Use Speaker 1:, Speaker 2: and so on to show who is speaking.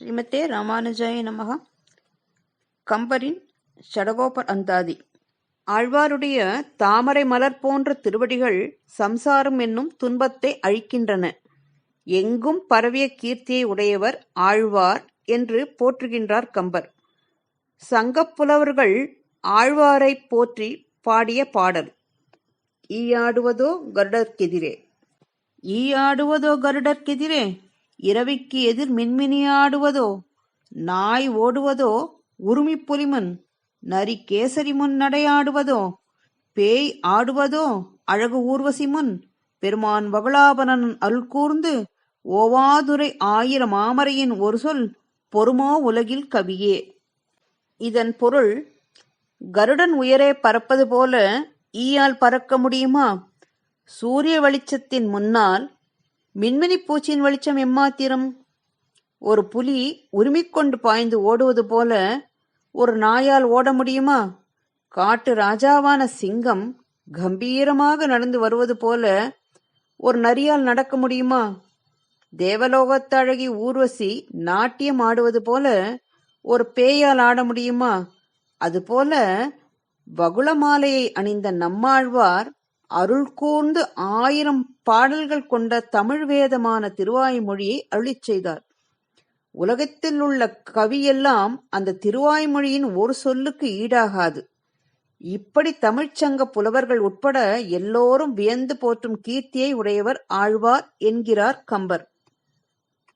Speaker 1: ஸ்ரீமதே ராமானுஜாய நமக. கம்பரின் ஷடகோபர் அந்தாதி. ஆழ்வாருடைய தாமரை மலர் போன்ற திருவடிகள் சம்சாரம் என்னும் துன்பத்தை அழிக்கின்றன. எங்கும் பரவிய கீர்த்தியை உடையவர் ஆழ்வார் என்று போற்றுகின்றார் கம்பர். சங்கப் புலவர்கள் ஆழ்வாரை போற்றி பாடிய பாடல். ஈயாடுவதோ கருடர்க்கெதிரே. ஈயாடுவதோ கருடர்க்கெதிரே. இரவிக்கு எதிர் மின்மினியாடுவதோ நாய் ஓடுவதோ உருமிப் புலிமன் நரி கேசரி முன் நடையாடுவதோ பேய் ஆடுவதோ அழகு ஊர்வசி முன் பெருமான் வகுளாபனன் அருள் கூர்ந்து ஓவாதுரை ஆயிரம் மாமரையின் ஒரு சொல் பொறுமோ உலகில் கவியே. இதன் பொருள் கருடன் உயரே பறப்பது போல ஈயால் பறக்க முடியுமா? சூரிய வெளிச்சத்தின் முன்னால் மின்மினி பூச்சியின் வெளிச்சம் எம்மாத்திரம்? ஒரு புலி உரிமிக்கொண்டு பாய்ந்து ஓடுவது போல ஒரு நாயால் ஓட முடியுமா? காட்டு ராஜாவான சிங்கம் கம்பீரமாக நடந்து வருவது போல ஒரு நரியால் நடக்க முடியுமா? தேவலோகத்து அழகி ஊர்வசி நாட்டியம் ஆடுவது போல ஒரு பேயால் ஆட முடியுமா? அதுபோல வகுள மாலையை அணிந்த நம்மாழ்வார் அருள் கூர்ந்து ஆயிரம் பாடல்கள் கொண்ட தமிழ் வேதமான திருவாய்மொழியை அருளிச் செய்தார். உலகத்தில் உள்ள கவியெல்லாம் அந்த திருவாய்மொழியின் ஒரு சொல்லுக்கு ஈடாகாது. இப்படி தமிழ்ச்சங்க புலவர்கள் உட்பட எல்லோரும் வியந்து போற்றும் கீர்த்தியை உடையவர் ஆழ்வார் என்கிறார் கம்பர்.